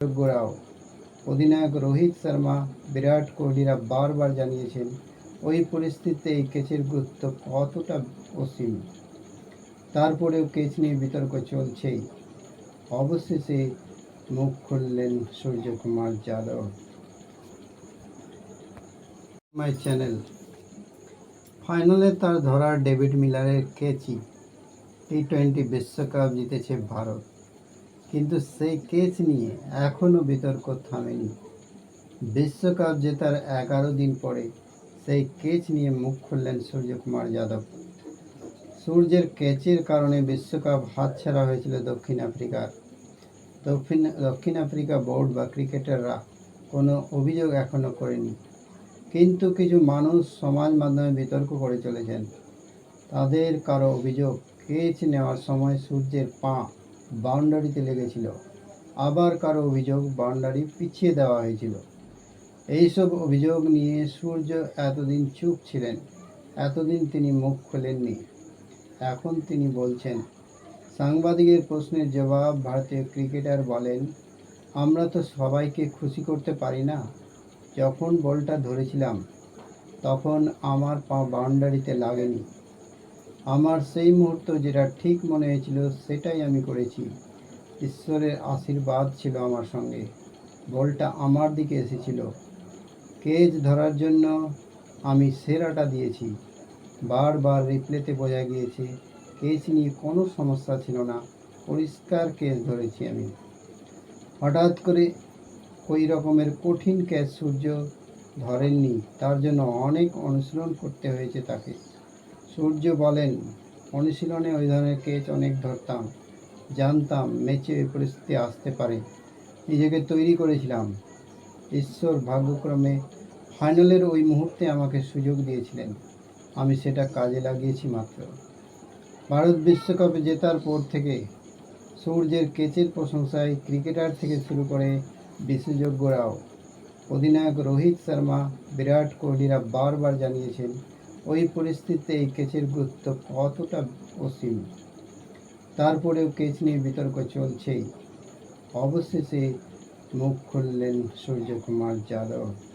বিশেষজ্ঞরাও অধিনায়ক রোহিত শর্মা, বিরাট কোহলিরা বারবার জানিয়েছেন, ওই পরিস্থিতিতে এই কেচের গুরুত্ব কতটা অসীম। তারপরেও কেচ নিয়ে বিতর্ক চলছেই। অবশেষে মুখ খুললেন সূর্যকুমার যাদব। My channel. ফাইনালে তার ধরা ডেভিড মিলারের কেচই। টি টোয়েন্টি বিশ্বকাপ জিতেছে ভারত। কিন্তু সেই কেচ নিয়ে এখনও বিতর্ক থামেনি। বিশ্বকাপ জেতার এগারো দিন পরে সেই কেচ নিয়ে মুখ খুললেন সূর্যকুমার যাদব। সূর্যের কেচের কারণে বিশ্বকাপ হাতছাড়া হয়েছিল দক্ষিণ আফ্রিকার। দক্ষিণ দক্ষিণ আফ্রিকা বোর্ড বা ক্রিকেটাররা কোনো অভিযোগ এখনও করেনি। কিন্তু কিছু মানুষ সমাজ মাধ্যমে বিতর্ক করে চলেছেন। তাদের কারও অভিযোগ, কেচ নেওয়ার সময় সূর্যের পা বাউন্ডারিতে লেগেছিল। আবার কারও অভিযোগ বাউন্ডারি পিছিয়ে দেওয়া হয়েছিল। এইসব অভিযোগ নিয়ে সূর্য এতদিন চুপ ছিলেন, এতদিন তিনি মুখ খোলেননি। এখন তিনি বলছেন, সাংবাদিকের প্রশ্নের জবাব ভারতীয় ক্রিকেটার বলেন, আমরা তো সবাইকে খুশি করতে পারি না। যখন বলটা ধরেছিলাম, তখন আমার পা বাউন্ডারিতে লাগেনি। আমার সেই মুহূর্ত যেটা ঠিক মনে হয়েছিল, সেটাই আমি করেছি। ঈশ্বরের আশীর্বাদ ছিল আমার সঙ্গে। বলটা আমার দিকে এসেছিল। কেজ ধরার জন্য আমি সেরাটা দিয়েছি। বারবার রিপ্লেতে বোঝা গিয়েছে, কেজ নিয়ে কোনো সমস্যা ছিল না। পরিষ্কার কেস ধরেছি আমি। হঠাৎ করে ওই রকমের কঠিন ক্যাচ সূর্য ধরেননি। তার জন্য অনেক অনুশীলন করতে হয়েছে তাকে। সূর্য বলেন, অনুশীলনে ওই ধরনের কেচ অনেক ধরতাম, জানতাম ম্যাচে ওই পরিস্থিতি আসতে পারে। নিজেকে তৈরি করেছিলাম। ঈশ্বর ভাগ্যক্রমে ফাইনালের ওই মুহূর্তে আমাকে সুযোগ দিয়েছিলেন। আমি সেটা কাজে লাগিয়েছি মাত্র। ভারত বিশ্বকাপে জেতার পর থেকে সূর্যের কেচের প্রশংসায় ক্রিকেটার থেকে শুরু করে বিশেষজ্ঞরাও। অধিনায়ক রোহিত শর্মা, বিরাট কোহলিরা বারবার জানিয়েছেন ওই পরিস্থিতিতে এই কেচের গুরুত্ব কতটা অসীম? তারপরেও কেচ নিয়ে বিতর্ক চলছেই। অবশেষে মুখ খুললেন সূর্যকুমার যাদব।